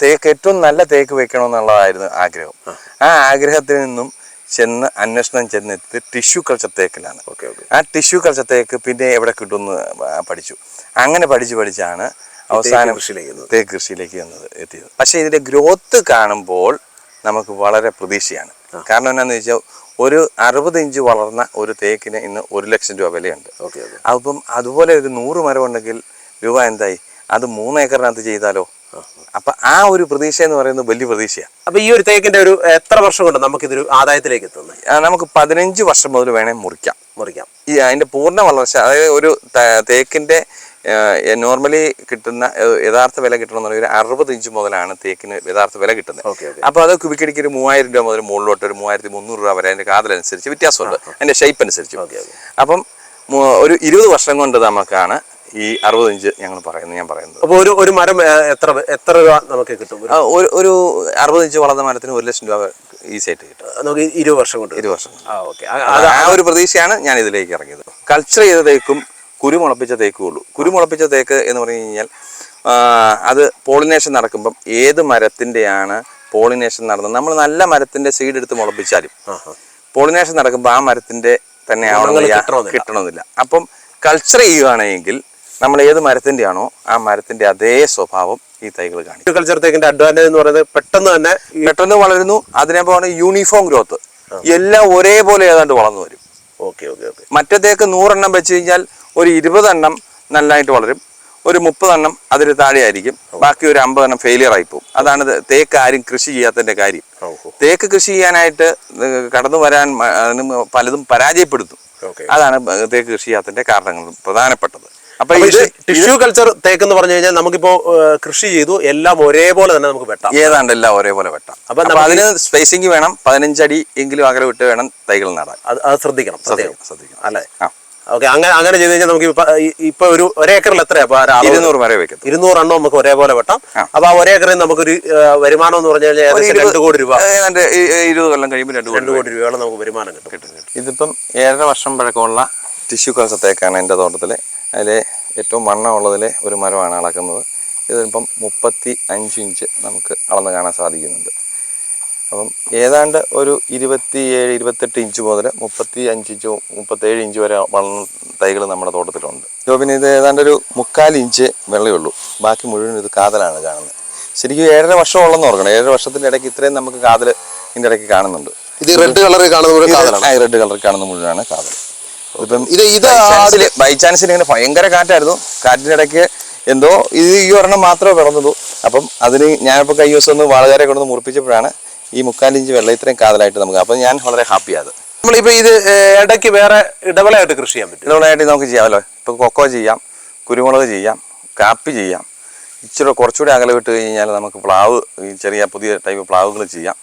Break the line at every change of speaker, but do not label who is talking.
തേക്ക് ഏറ്റവും നല്ല തേക്ക് വെക്കണമെന്നുള്ളതായിരുന്നു ആഗ്രഹം. ആ. ആഗ്രഹത്തിൽ നിന്നും ചെന്ന് അന്വേഷണം ചെന്നെത്തി ടിഷ്യൂ കൾച്ചർ തേക്കിലാണ്.
Okay okay.
ആ ടിഷ്യൂ കൾച്ചർ തേക്ക് പിന്നെ എവിടെ കിട്ടുമെന്ന് പഠിച്ചു. അങ്ങനെ പഠിച്ച് പഠിച്ചാണ് അവസാന
കൃഷിയിലേക്ക്.
തേക്ക് കൃഷിയിലേക്ക് വന്നത് എത്തിയത്. പക്ഷേ ഇതിന്റെ ഗ്രോത്ത് കാണുമ്പോൾ നമുക്ക് വളരെ പ്രതീക്ഷയാണ്. കാരണം എന്നാന്ന് വെച്ചാൽ ഒരു അറുപത് ഇഞ്ച് വളർന്ന ഒരു തേക്കിന് ഇന്ന് ഒരു ലക്ഷം രൂപ വിലയുണ്ട്.
ഓക്കെ.
അപ്പം അതുപോലെ ഒരു നൂറ് മരം ഉണ്ടെങ്കിൽ രൂപ എന്തായി? അത് മൂന്ന് ഏക്കറിനകത്ത് ചെയ്താലോ? അപ്പൊ ആ ഒരു പ്രതീക്ഷ എന്ന് പറയുന്നത് വലിയ പ്രതീക്ഷയാണ്
അപ്പൊ ഈ ഒരു തേക്കിന്റെ ഒരു എത്ര വർഷം കൊണ്ട് നമുക്ക് ഇതൊരു ആദായത്തിലേക്ക് എത്തുന്നത്
നമുക്ക് പതിനഞ്ച് വർഷം മുതൽ വേണേൽ മുറിക്കാം.
മുറിക്കാം.
ഈ അതിന്റെ പൂർണ വളർച്ച അതായത് ഒരു തേക്കിന്റെ നോർമലി കിട്ടുന്ന യഥാർത്ഥ വില കിട്ടണമെന്ന് പറഞ്ഞാൽ ഒരു അറുപത് ഇഞ്ച് മുതലാണ് തേക്കിന് യഥാർത്ഥ വില കിട്ടുന്നത്. അപ്പോൾ അത് കുബിക്കടിക്ക് ഒരു മൂവായിരം രൂപ മുതൽ മുകളിലോട്ട് ഒരു മൂവായിരത്തി മുന്നൂറ് രൂപ വരെ അതിന്റെ കാതലനുസരിച്ച് വ്യത്യാസമുണ്ട്. അതിന്റെ ഷേപ്പ് അനുസരിച്ച്. അപ്പം ഒരു ഇരുപത് വർഷം കൊണ്ട് നമുക്കാണ് ഈ അറുപത് ഇഞ്ച് ഞങ്ങൾ പറയുന്നത് ഞാൻ പറയുന്നത്.
അപ്പോൾ ഒരു ഒരു മരം എത്ര എത്ര രൂപ നമുക്ക് കിട്ടും? ഒരു-
ഒരു അറുപത് ഇഞ്ച് വളർന്ന മരത്തിന് ഒരു ലക്ഷം രൂപ ഈസി ആയിട്ട് കിട്ടും.
നമുക്ക് ഇരുപത് വർഷം കൊണ്ട്
ഇരുപത് വർഷം
ആ ഓക്കെ.
ആ ഒരു പ്രതീക്ഷയാണ് ഞാൻ ഇതിലേക്ക് ഇറങ്ങിയത്. കൾച്ചർ ചെയ്ത തേക്കും കുരുമുളപ്പിച്ച തേക്കും ഉള്ളൂ. കുരുമുളപ്പിച്ച തേക്ക് എന്ന് പറഞ്ഞു കഴിഞ്ഞാൽ അത് പോളിനേഷൻ നടക്കുമ്പം ഏത് മരത്തിന്റെയാണ് പോളിനേഷൻ നടന്നത്? നമ്മൾ നല്ല മരത്തിന്റെ സീഡ് എടുത്ത് മുളപ്പിച്ചാലും പോളിനേഷൻ നടക്കുമ്പോൾ ആ മരത്തിന്റെ തന്നെ ആവണമെന്നില്ല.
കിട്ടണമെന്നില്ല.
കിട്ടണമെന്നില്ല. അപ്പം കൾച്ചർ ചെയ്യുകയാണെങ്കിൽ നമ്മൾ ഏത് മരത്തിന്റെ ആണോ ആ മരത്തിന്റെ അതേ സ്വഭാവം ഈ തൈകൾ കാണിക്കും.
കൾച്ചർ തേക്കിന്റെ അഡ്വാന്റേജ് എന്ന് പറയുന്നത് പെട്ടെന്ന് തന്നെ
പെട്ടെന്ന് വളരുന്നു. അതിനെ യൂണിഫോം ഗ്രോത്ത് എല്ലാം ഒരേപോലെ ഏതാണ്ട് വളർന്നു വരും.
ഓക്കെ ഓക്കെ ഓക്കെ
മറ്റത്തേക്ക് നൂറെണ്ണം വെച്ച് കഴിഞ്ഞാൽ ഒരു ഇരുപതെണ്ണം നല്ലതായിട്ട് വളരും. ഒരു മുപ്പതെണ്ണം അതിന് താഴെയായിരിക്കും. ബാക്കി ഒരു അമ്പതെണ്ണം ഫെയിലിയർ ആയി പോകും. അതാണ് തേക്ക് ആരും കൃഷി ചെയ്യാത്തതിന്റെ കാര്യം. തേക്ക് കൃഷി ചെയ്യാനായിട്ട് കടന്നു വരാൻ പലതും പരാജയപ്പെടുത്തും അതാണ് തേക്ക് കൃഷി ചെയ്യാത്തതിന്റെ കാരണങ്ങൾ പ്രധാനപ്പെട്ടത്. അപ്പൊ ഇത്
ടിഷ്യൂ കൾച്ചർ തേക്ക് എന്ന് പറഞ്ഞു കഴിഞ്ഞാൽ നമുക്കിപ്പോ കൃഷി ചെയ്തു എല്ലാം ഒരേപോലെ തന്നെ നമുക്ക് വെട്ടാം.
ഏതാണ്ട് എല്ലാം ഒരേപോലെ വെട്ടാം.
അപ്പൊ
അതിന് സ്പേസിംഗ് വേണം പതിനഞ്ചടി എങ്കിലും അകലെ വിട്ട് വേണം തൈകൾ നടാൻ.
അത് അത് ശ്രദ്ധിക്കണം
ശ്രദ്ധിക്കണം
അല്ലേ? ഓക്കെ അങ്ങനെ അങ്ങനെ ചെയ്ത് കഴിഞ്ഞാൽ നമുക്ക് ഇപ്പൊ ഒരു ഒരേക്കറിൽ എത്രയാ?
ഇരുന്നൂറ് വരെ വെക്കും
ഇരുന്നൂറ് എണ്ണം നമുക്ക് ഒരേപോലെ വെട്ടാം. അപ്പൊ ആ ഒരേക്കറിൽ നമുക്കൊരു വരുമാനം എന്ന് പറഞ്ഞു കഴിഞ്ഞാൽ ഏകദേശം രണ്ട് കോടി രൂപ.
ഇരുപത് കൊല്ലം കഴിയുമ്പോൾ രണ്ട്
രണ്ട് കോടി രൂപയോളം നമുക്ക് വരുമാനം കിട്ടും.
ഇതിപ്പം ഏഴര വർഷം പഴക്കമുള്ള ടിഷ്യൂ കൾച്ചത്തേക്കാണ് എന്റെ തോട്ടത്തിൽ അതിൽ ഏറ്റവും വണ്ണമുള്ളതിലെ ഒരു മരമാണ് അളക്കുന്നത്. ഇതിപ്പം മുപ്പത്തി അഞ്ച് ഇഞ്ച് നമുക്ക് അളന്ന് കാണാൻ സാധിക്കുന്നുണ്ട്. അപ്പം ഏതാണ്ട് ഒരു ഇരുപത്തിയേഴ് ഇരുപത്തെട്ട് ഇഞ്ച് മുതൽ മുപ്പത്തി അഞ്ച് ഇഞ്ച് മുപ്പത്തേഴ് ഇഞ്ച് വരെ വളർന്ന തൈകൾ നമ്മുടെ തോട്ടത്തിലുണ്ട്. ഇപ്പോൾ പിന്നെ ഇത് ഏതാണ്ട് ഒരു മുക്കാൽ ഇഞ്ച് വെള്ളയുള്ളൂ ഉള്ളൂ. ബാക്കി മുഴുവൻ ഇത് കാതലാണ് കാണുന്നത്. ശരിക്കും ഏഴര വർഷം ഉള്ളെന്ന് ഓർക്കണം. ഏഴര വർഷത്തിന്റെ ഇടയ്ക്ക് ഇത്രയും നമുക്ക് കാതൽ ഇതിന്റെ ഇടയ്ക്ക് കാണുന്നുണ്ട്.
ഇത് റെഡ് കളറിൽ കാണുന്ന
റെഡ് കളർ കാണുന്ന മുഴുവനാണ് കാതൽ. ഇപ്പം
ഇത് ഇത്
ബൈ ചാൻസിൽ ഇങ്ങനെ ഭയങ്കര കാറ്റായിരുന്നു. കാറ്റിന്റെ ഇടയ്ക്ക് എന്തോ ഇത് ഈ ഒരെണ്ണം മാത്രമേ പിറന്നുള്ളൂ. അപ്പം അതിന് ഞാനിപ്പോൾ കഴിഞ്ഞ ദിവസം ഒന്ന് വളകാരെ കൊണ്ടൊന്ന് മുറിപ്പിച്ചപ്പോഴാണ് ഈ മുക്കാലിഞ്ച് വെള്ളം ഇത്രയും കാതലായിട്ട് നമുക്ക്. അപ്പം ഞാൻ വളരെ ഹാപ്പിയാണ്
നമ്മളിപ്പോൾ ഇത് ഇടയ്ക്ക് വേറെ ഇടവളയായിട്ട് കൃഷി ചെയ്യാൻ പറ്റും.
ഇടവളയായിട്ട് നമുക്ക് ചെയ്യാമല്ലോ ഇപ്പം കൊക്കോ ചെയ്യാം കുരുമുളക് ചെയ്യാം കാപ്പി ചെയ്യാം. ഇച്ചിരി കുറച്ചുകൂടി അകലെ വിട്ട് കഴിഞ്ഞാൽ നമുക്ക് പ്ലാവ് ചെറിയ പുതിയ ടൈപ്പ് പ്ലാവുകൾ ചെയ്യാം.